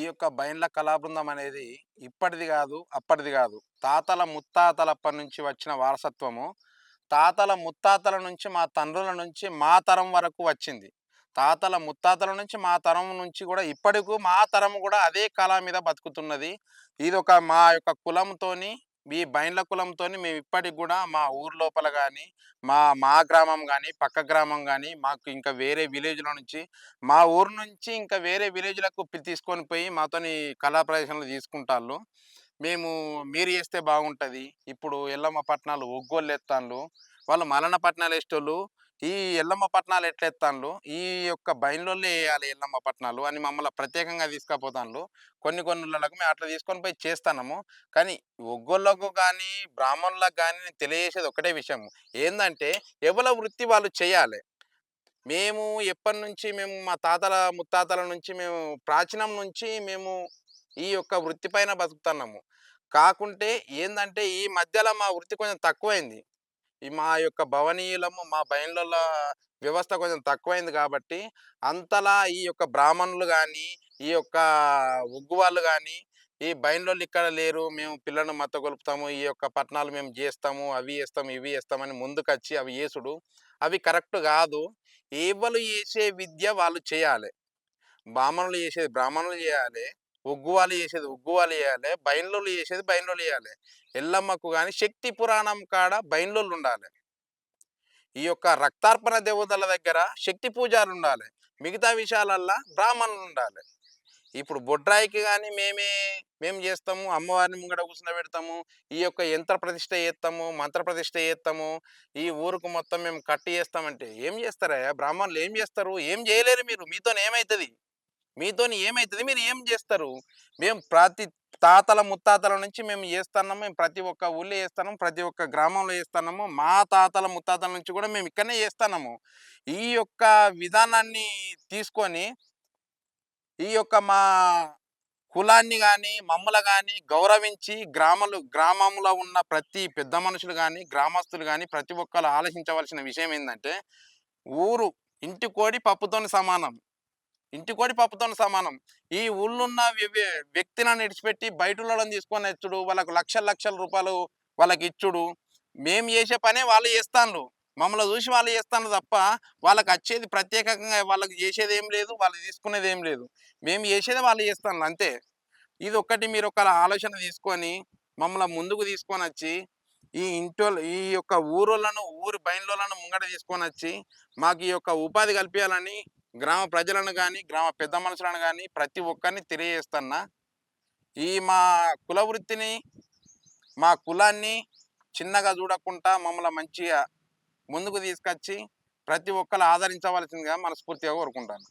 ఈ యొక్క బైండ్ల కళాబృందం అనేది ఇప్పటిది కాదు అప్పటిది కాదు. తాతల ముత్తాతలప్పటి నుంచి వచ్చిన వారసత్వము. తాతల ముత్తాతల నుంచి మా తండ్రుల నుంచి మా తరం వరకు వచ్చింది. తాతల ముత్తాతల నుంచి మా తరం నుంచి కూడా ఇప్పటికు మా తరం కూడా అదే కళ మీద బతుకుతున్నది. ఇది ఒక మా యొక్క కులంతోని ఈ బైండ్ల కులంతో మేము ఇప్పటికి కూడా మా ఊరు లోపల కానీ మా మా గ్రామం కానీ పక్క గ్రామం కానీ మాకు ఇంకా వేరే విలేజ్ల నుంచి మా ఊరు నుంచి ఇంకా వేరే విలేజ్లకు తీసుకొని పోయి మాతోని కళా ప్రదర్శనలు తీసుకుంటాళ్ళు. మేము మీరు చేస్తే బాగుంటుంది. ఇప్పుడు ఎల్లమ్మ పట్నాలు ఒగ్గోళ్ళు ఎత్తాళ్ళు వాళ్ళు మలన పట్టణాలు వేసేటోళ్ళు ఈ ఎల్లమ్మ పట్నాలు ఎట్లా ఈ యొక్క బయలులోనే వేయాలి ఎల్లమ్మ పట్నాలు అని మమ్మల్ని ప్రత్యేకంగా తీసుకపోతాన్లు. కొన్ని కొన్ని ఊళ్ళకు మేము అట్లా తీసుకొని పోయి చేస్తాము కానీ ఒగ్గోళ్ళకు కానీ బ్రాహ్మణులకు కానీ నేను తెలియజేసేది ఒకటే విషయం ఏంటంటే ఎవల వృత్తి వాళ్ళు చేయాలి. మేము ఎప్పటి నుంచి మేము మా తాతల ముత్తాతల నుంచి మేము ప్రాచీనం నుంచి మేము ఈ యొక్క వృత్తి పైన బతుకుతున్నాము. కాకుంటే ఏందంటే ఈ మధ్యలో మా వృత్తి కొంచెం తక్కువైంది. ఈ మా యొక్క భవనీయులము మా బయలుల వ్యవస్థ కొంచెం తక్కువైంది కాబట్టి అంతలా ఈ యొక్క బ్రాహ్మణులు కానీ ఈ యొక్క ఉగ్గు వాళ్ళు కానీ ఈ బయలులు ఇక్కడ లేరు మేము పిల్లలను మత కొలుపుతాము ఈ యొక్క పట్టణాలు మేము చేస్తాము అవి వేస్తాము ఇవి వేస్తామని ముందుకొచ్చి అవి వేసుడు అవి కరెక్ట్ కాదు. ఎవరు చేసే విద్య వాళ్ళు చేయాలి. బ్రాహ్మణులు చేసేది బ్రాహ్మణులు చేయాలి. ఉగ్గువాలి చేసేది ఉగ్గు వాళ్ళు చేయాలి బయళ్ళు చేసేది బైన్లోలు చేయాలి. ఎల్లమ్మకు కానీ శక్తి పురాణం కాడ బైన్లోలు ఉండాలి. ఈ యొక్క రక్తార్పణ దేవతల దగ్గర శక్తి పూజారు ఉండాలి. మిగతా విషయాలల్లా బ్రాహ్మణులు ఉండాలి. ఇప్పుడు బొడ్రాయికి కానీ మేమే మేము చేస్తాము అమ్మవారిని ముంగడ కూర్చుని పెడతాము ఈ యొక్క యంత్ర ప్రతిష్ట చేస్తాము మంత్ర ప్రతిష్ట చేస్తాము ఈ ఊరుకు మొత్తం మేము కట్టి చేస్తామంటే ఏం చేస్తారా బ్రాహ్మణులు ఏం చేస్తారు? ఏం చేయలేరు మీరు మీతో ఏమవుతుంది మీతో ఏమవుతుంది మీరు ఏం చేస్తారు? మేము ప్రతి తాతల ముత్తాతల నుంచి మేము చేస్తున్నాము. మేము ప్రతి ఒక్క ఊళ్ళో చేస్తున్నాము. ప్రతి ఒక్క గ్రామంలో చేస్తున్నాము. మా తాతల ముత్తాతల నుంచి కూడా మేము ఇక్కడనే చేస్తున్నాము. ఈ యొక్క విధానాన్ని తీసుకొని ఈ యొక్క మా కులాన్ని కానీ మమ్మల కానీ గౌరవించి గ్రామాలు గ్రామంలో ఉన్న ప్రతి పెద్ద మనుషులు కానీ గ్రామస్తులు కానీ ప్రతి ఒక్కరు ఆలోచించవలసిన విషయం ఏంటంటే ఊరు ఇంటి కోడి పప్పుతోని సమానం. ఇంటి కోడి పప్పుతోని సమానం. ఈ ఊళ్ళున్న వ్య- వ్య- వ్యక్తులను బయట వాళ్ళని తీసుకొని వచ్చుడు వాళ్ళకు లక్షల లక్షల రూపాయలు వాళ్ళకి ఇచ్చుడు. మేము చేసే పనే వాళ్ళు చేస్తాను మమ్మల్ని చూసి వాళ్ళు చేస్తాను తప్ప వాళ్ళకి వచ్చేది ప్రత్యేకంగా వాళ్ళకి చేసేది ఏం లేదు వాళ్ళు తీసుకునేది ఏం లేదు. మేము చేసేది వాళ్ళు చేస్తాను అంతే. ఇది ఒక్కటి మీరు ఒక ఆలోచన తీసుకొని మమ్మల్ని ముందుకు తీసుకొని వచ్చి ఈ ఇంటి ఈ యొక్క ఊరోళ్ళను ఊరి బయలులను ముంగట తీసుకొని వచ్చి మాకు ఈ యొక్క ఉపాధి కల్పించాలని గ్రామ ప్రజలను కానీ గ్రామ పెద్ద మనుషులను కానీ ప్రతి ఒక్కరిని తెలియజేస్తున్నా ఈ మా కుల వృత్తిని మా కులాన్ని చిన్నగా చూడకుండా మమ్మల్ని మంచిగా ముందుకు తీసుకొచ్చి ప్రతి ఒక్కరు ఆదరించవలసిందిగా మనస్ఫూర్తిగా కోరుకుంటాను.